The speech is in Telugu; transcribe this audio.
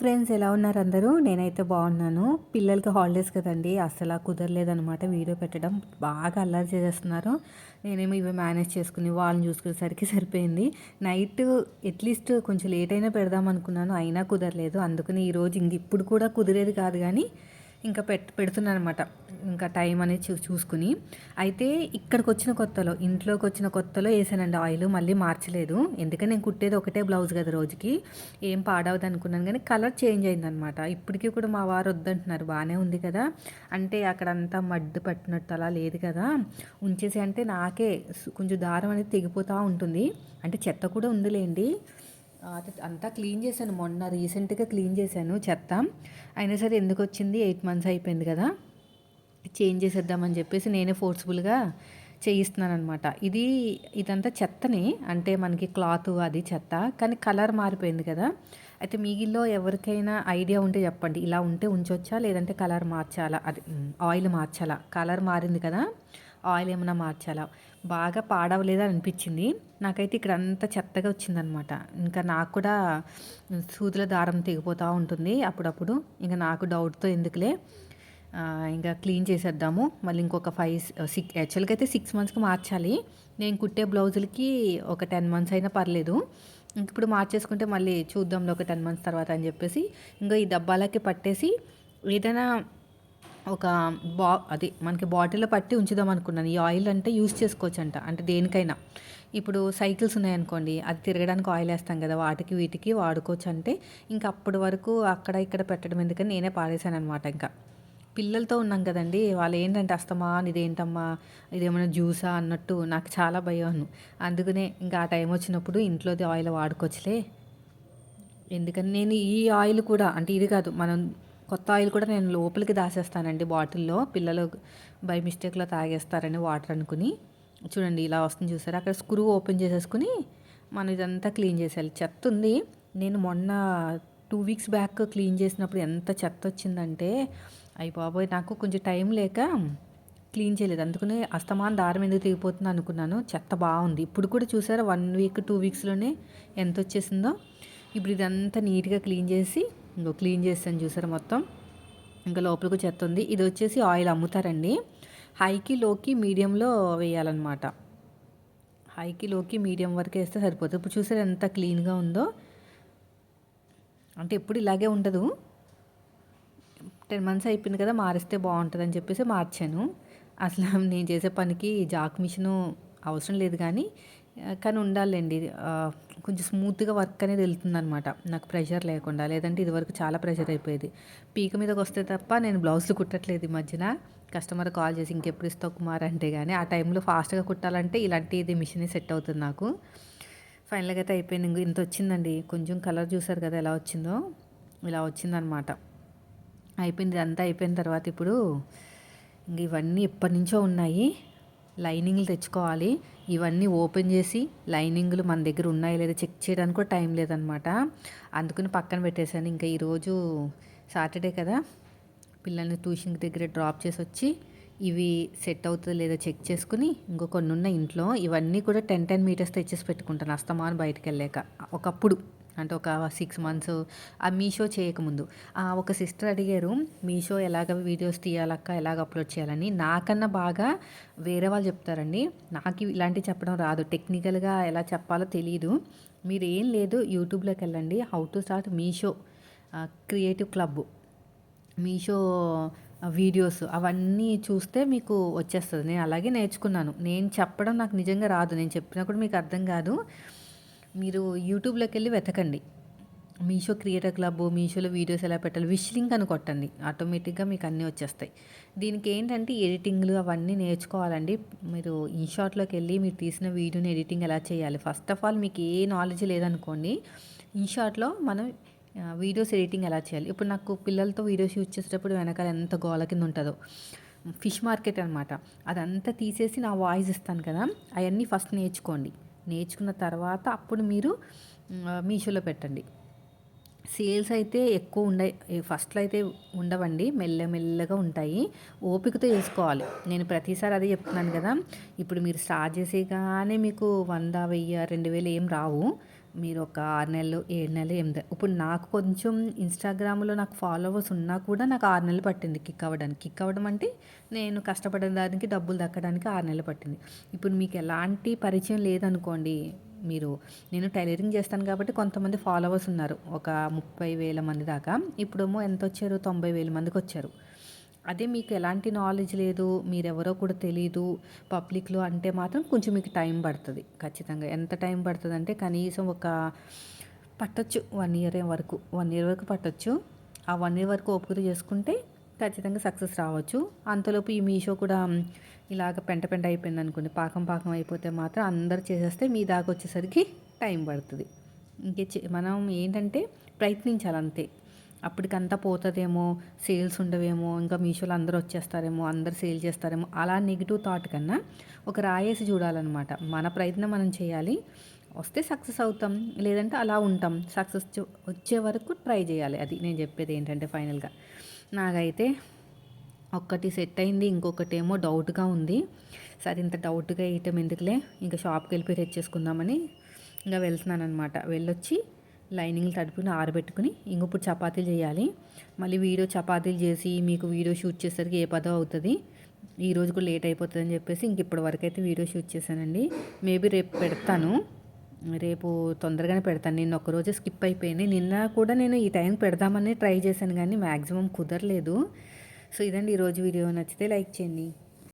ఫ్రెండ్స్ ఎలా ఉన్నారు అందరూ? నేనైతే బాగున్నాను. పిల్లలకి హాలిడేస్ కదండి అసలు కుదరలేదనమాట వీడియో పెట్టడం. బాగా అల్లరి చేసేస్తున్నారు. నేనేమో ఇవి మేనేజ్ చేసుకుని వాళ్ళని చూసుకునేసరికి సరిపోయింది. నైట్ అట్లీస్ట్ కొంచెం లేట్ అయినా పెడదాం అనుకున్నాను అయినా కుదరలేదు. అందుకని ఈరోజు ఇంక ఇప్పుడు కూడా కుదిరేది కాదు కానీ ఇంకా పెట్ పెడుతున్నాను అనమాట ఇంకా టైం అనేది చూ చూసుకుని. అయితే ఇక్కడికి వచ్చిన కొత్తలో ఇంట్లోకి వచ్చిన కొత్తలో వేసానండి ఆయిల్ మళ్ళీ మార్చలేదు. ఎందుకంటే నేను కుట్టేది ఒకటే బ్లౌజ్ కదా రోజుకి. ఏం పాడవద్దు అనుకున్నాను కానీ కలర్ చేంజ్ అయిందనమాట ఇప్పటికీ కూడా మా వారు వద్దంటున్నారు బాగానే ఉంది కదా. అంటే అక్కడ అంతా మడ్డు పట్టినట్టు అలా లేదు కదా. ఉంచేసి అంటే నాకే కొంచెం దారం అనేది తెగిపోతూ ఉంటుంది. అంటే చెత్త కూడా ఉందిలేండి. అంతా క్లీన్ చేశాను. మొన్న రీసెంట్గా క్లీన్ చేశాను చెత్త. అయినా సరే ఎందుకు వచ్చింది ఎయిట్ మంత్స్ అయిపోయింది కదా. చేంజ్ చేసేద్దామని చెప్పేసి నేనే ఫోర్స్ఫుల్గా చేయిస్తున్నాను అనమాట ఇది ఇదంతా చెత్తని. అంటే మనకి క్లాత్ అది చెత్త. కానీ కలర్ మారిపోయింది కదా. అయితే మీగిల్లో ఎవరికైనా ఐడియా ఉంటే చెప్పండి. ఇలా ఉంటే ఉంచొచ్చా? లేదంటే కలర్ మార్చాలా? అది ఆయిల్ మార్చాలా? కలర్ మారింది కదా. ఆయిల్ ఏమైనా మార్చాలా? బాగా పాడవలేదు అనిపించింది. నాకైతే ఇక్కడ అంతా చెత్తగా వచ్చిందనమాట. ఇంకా నాకు కూడా సూదుల దారం తెగిపోతూ ఉంటుంది అప్పుడప్పుడు. ఇంకా నాకు డౌట్తో ఎందుకులే ఇంకా క్లీన్ చేసేద్దాము. మళ్ళీ ఇంకొక ఫైవ్ సిక్స్ యాక్చువల్గా అయితే సిక్స్ మంత్స్కి మార్చాలి. నేను కుట్టే బ్లౌజులకి ఒక టెన్ మంత్స్ అయినా పర్లేదు. ఇప్పుడు మార్చేసుకుంటే మళ్ళీ చూద్దాంలో ఒక టెన్ మంత్స్ తర్వాత అని చెప్పేసి ఇంకా ఈ డబ్బాలకి పట్టేసి ఏదైనా ఒక బా అది మనకి బాటిల్లో పట్టి ఉంచుదాం అనుకున్నాను. ఈ ఆయిల్ అంటే యూస్ చేసుకోవచ్చు అంట అంటే దేనికైనా. ఇప్పుడు సైకిల్స్ ఉన్నాయనుకోండి అది తిరగడానికి ఆయిల్ వేస్తాం కదా వాటికి వీటికి వాడుకోవచ్చు అంటే ఇంకా అప్పటి వరకు అక్కడ ఇక్కడ పెట్టడం ఎందుకని నేనే పారేశాను అనమాట ఇంకా. పిల్లలతో ఉన్నాం కదండి వాళ్ళు ఏంటంటే అస్తమా ఇదేంటమ్మా ఇదేమైనా జ్యూసా అన్నట్టు నాకు చాలా భయం అందుకనే ఇంకా ఆ టైం వచ్చినప్పుడు ఇంట్లోది ఆయిల్ వాడుకోవచ్చులే. ఎందుకని నేను ఈ ఆయిల్ కూడా అంటే ఇది కాదు మనం కొత్త ఆయిల్ కూడా నేను లోపలికి దాసేస్తానండి బాటిల్లో. పిల్లలు బై మిస్టేక్లో తాగేస్తారని వాటర్ అనుకుని. చూడండి ఇలా వస్తుంది చూసారు? అక్కడ స్క్రూ ఓపెన్ చేసేసుకుని మనం ఇదంతా క్లీన్ చేసేయాలి. చెత్త ఉంది. నేను మొన్న టూ వీక్స్ బ్యాక్ క్లీన్ చేసినప్పుడు ఎంత చెత్త వచ్చిందంటే అయ్యి బాబోయ్ నాకు కొంచెం టైం లేక క్లీన్ చేయలేదు. అందుకనే అస్తమాన్ దారం ఎందుకు తెగిపోతుంది అనుకున్నాను. చెత్త బాగుంది. ఇప్పుడు కూడా చూసారా? వన్ వీక్ టూ వీక్స్లోనే ఎంత వచ్చేసిందో. ఇప్పుడు ఇదంతా నీట్గా క్లీన్ చేసి ఇంకో క్లీన్ చేస్తాను చూసారా మొత్తం. ఇంకా లోపలికి చెత్త ఉంది. ఇది వచ్చేసి ఆయిల్ అమ్ముతారండి. హైకి లోకి మీడియంలో వేయాలన్నమాట. హైకి లోకి మీడియం వరకు వేస్తే సరిపోతుంది. ఇప్పుడు చూసారు ఎంత క్లీన్గా ఉందో. అంటే ఎప్పుడు ఇలాగే ఉండదు. టెన్ మంత్స్ అయిపోయింది కదా మారిస్తే బాగుంటుంది అని చెప్పేసి మార్చాను. అసలు నేను చేసే పనికి జాక్ మిషను అవసరం లేదు కానీ కానీ ఉండాలండి. కొంచెం స్మూత్గా వర్క్ అనేది వెళ్తుందనమాట నాకు ప్రెషర్ లేకుండా. లేదంటే ఇదివరకు చాలా ప్రెషర్ అయిపోయేది. పీక మీదకి వస్తే తప్ప నేను బ్లౌజులు కుట్టట్లేదు ఈ మధ్యన. కస్టమర్ కాల్ చేసి ఇంకెప్పుడు ఇస్తావు కుమార్ అంటే కానీ ఆ టైంలో ఫాస్ట్గా కుట్టాలంటే ఇలాంటిది మిషన్ సెట్ అవుతుంది నాకు. ఫైనల్గా అయితే అయిపోయింది. ఇంత వచ్చిందండి. కొంచెం కలర్ చూసారు కదా ఎలా వచ్చిందో? ఇలా వచ్చిందనమాట అయిపోయింది. అంతా అయిపోయిన తర్వాత ఇప్పుడు ఇంక ఇవన్నీ ఎప్పటి నుంచో ఉన్నాయి. లైనింగ్లు తెచ్చుకోవాలి. ఇవన్నీ ఓపెన్ చేసి లైనింగ్లు మన దగ్గర ఉన్నాయో లేదో చెక్ చేయడానికి కూడా టైం లేదనమాట. అందుకని పక్కన పెట్టేశాను. ఇంకా ఈరోజు సాటర్డే కదా. పిల్లల్ని ట్యూషన్ దగ్గర డ్రాప్ చేసి వచ్చి ఇవి సెట్ అవుతుందో లేదో చెక్ చేసుకుని ఇంకో కొన్ని ఉన్న ఇంట్లో. ఇవన్నీ కూడా టెన్ టెన్ మీటర్స్ తెచ్చేసి పెట్టుకుంటాను. అస్తమాను బయటకు వెళ్ళాక. ఒకప్పుడు అంటే ఒక సిక్స్ మంత్స్ ఆ మీషో చేయకముందు. ఒక సిస్టర్ అడిగారు మీషో ఎలాగ వీడియోస్ తీయాలక్క? ఎలాగ అప్లోడ్ చేయాలని? నాకన్నా బాగా వేరే వాళ్ళు చెప్తారండి. నాకు ఇలాంటివి చెప్పడం రాదు. టెక్నికల్గా ఎలా చెప్పాలో తెలియదు మీరు ఏం లేదు యూట్యూబ్లోకి వెళ్ళండి. How to start Meesho creative club Meesho videos అవన్నీ చూస్తే మీకు వచ్చేస్తుంది. నేను అలాగే నేర్చుకున్నాను. నేను చెప్పడం నాకు నిజంగా రాదు. నేను చెప్పినా కూడా మీకు అర్థం కాదు. మీరు యూట్యూబ్లోకి వెళ్ళి వెతకండి. మీషో క్రియేటర్ క్లబ్ మీషోలో వీడియోస్ ఎలా పెట్టాలి విష్ లింక్ అని కొట్టండి. ఆటోమేటిక్గా మీకు అన్నీ వచ్చేస్తాయి. దీనికి ఏంటంటే ఎడిటింగ్లు అవన్నీ నేర్చుకోవాలండి. మీరు ఇన్షాట్లోకి వెళ్ళి మీరు తీసిన వీడియోని ఎడిటింగ్ ఎలా చేయాలి? ఫస్ట్ ఆఫ్ ఆల్ మీకు ఏ నాలెడ్జ్ లేదనుకోండి ఇన్షాట్లో మనం వీడియోస్ ఎడిటింగ్ ఎలా చేయాలి? ఇప్పుడు నాకు పిల్లలతో వీడియోస్ యూజ్ చేసేటప్పుడు వెనకాల ఎంత గోల కింద ఉంటుందో. ఫిష్ మార్కెట్ అనమాట అదంతా తీసేసి నా వాయిస్ ఇస్తాను కదా అవన్నీ ఫస్ట్ నేర్చుకోండి. నేర్చుకున్న తర్వాత అప్పుడు మీరు మీషోలో పెట్టండి. సేల్స్ అయితే ఎక్కువ ఉండే ఫస్ట్లో అయితే ఉండవండి మెల్లమెల్లగా ఉంటాయి. ఓపికతో వేసుకోవాలి నేను ప్రతిసారి అదే చెప్తున్నాను కదా ఇప్పుడు మీరు స్టార్ట్ చేసేగానే మీకు వంద వెయ్యి రెండు వేలు ఏం రావు. మీరు ఒక ఆరు నెలలు ఏడు నెలలు ఎనిమిది ఇప్పుడు నాకు కొంచెం ఇన్స్టాగ్రామ్లో నాకు ఫాలోవర్స్ ఉన్నా కూడా నాకు ఆరు నెలలు పట్టింది కిక్ అవ్వడానికి. కిక్ అవ్వడం అంటే నేను కష్టపడిన దానికి డబ్బులు దక్కడానికి ఆరు నెలలు పట్టింది. ఇప్పుడు మీకు ఎలాంటి పరిచయం లేదనుకోండి మీరు నేను టైలరింగ్ చేస్తాను కాబట్టి కొంతమంది ఫాలోవర్స్ ఉన్నారు. ఒక ముప్పై వేల మంది దాకా. ఇప్పుడేమో ఎంత వచ్చారు తొంభై వేల మందికి వచ్చారు. అదే మీకు ఎలాంటి నాలెడ్జ్ లేదు మీరెవరో కూడా తెలియదు పబ్లిక్లో అంటే మాత్రం కొంచెం మీకు టైం పడుతుంది. ఖచ్చితంగా ఎంత టైం పడుతుంది అంటే కనీసం ఒక పట్టొచ్చు వన్ ఇయర్ వరకు వన్ ఇయర్ వరకు పట్టొచ్చు. ఆ వన్ ఇయర్ వరకు ఓపిక చేసుకుంటే ఖచ్చితంగా సక్సెస్ రావచ్చు. అంతలోపు ఈ మీషో కూడా ఇలాగ పెంట పెంట అయిపోయింది అనుకోండి పాకం పాకం అయిపోతే మాత్రం అందరు చేసేస్తే మీ దాకా వచ్చేసరికి టైం పడుతుంది. ఇంకే మనం ఏంటంటే ప్రయత్నించాలి అంతే అప్పటికంతా పోతుందేమో సేల్స్ ఉండవేమో ఇంకా మీషోలో అందరూ వచ్చేస్తారేమో అందరు సేల్ చేస్తారేమో అలా నెగిటివ్ థాట్ కన్నా ఒక రాయేసి చూడాలన్నమాట. మన ప్రయత్నం మనం చేయాలి వస్తే సక్సెస్ అవుతాం లేదంటే అలా ఉంటాం. సక్సెస్ వచ్చే వరకు ట్రై చేయాలి. అది నేను చెప్పేది ఏంటంటే ఫైనల్గా. నాకైతే ఒక్కటి సెట్ అయింది ఇంకొకటి ఏమో డౌట్గా ఉంది. సరే ఇంత డౌట్గా వేయటం ఎందుకులే? ఇంకా షాప్కి వెళ్ళిపోయి తెచ్చేసుకుందామని ఇంకా వెళ్తున్నాను అనమాట వెళ్ళొచ్చి లైనింగ్లు తడుపుకుని ఆరబెట్టుకుని ఇంకొప్పుడు చపాతీలు చేయాలి. మళ్ళీ వీడియో చపాతీలు చేసి మీకు వీడియో షూట్ చేసేసరికి ఏ పదో అవుతుంది. ఈ రోజు కూడా లేట్ అయిపోతుంది అని చెప్పేసి ఇంక ఇప్పటి వరకు అయితే వీడియో షూట్ చేశానండి. మేబీ రేపు పెడతాను. రేపు తొందరగానే పెడతాను. నేను ఒకరోజు స్కిప్ అయిపోయింది. నిన్న కూడా నేను ఈ టైం పెడదామని ట్రై చేశాను కానీ మ్యాక్సిమం కుదరలేదు. సో ఇదండి ఈరోజు వీడియో. నచ్చితే లైక్ చేయండి.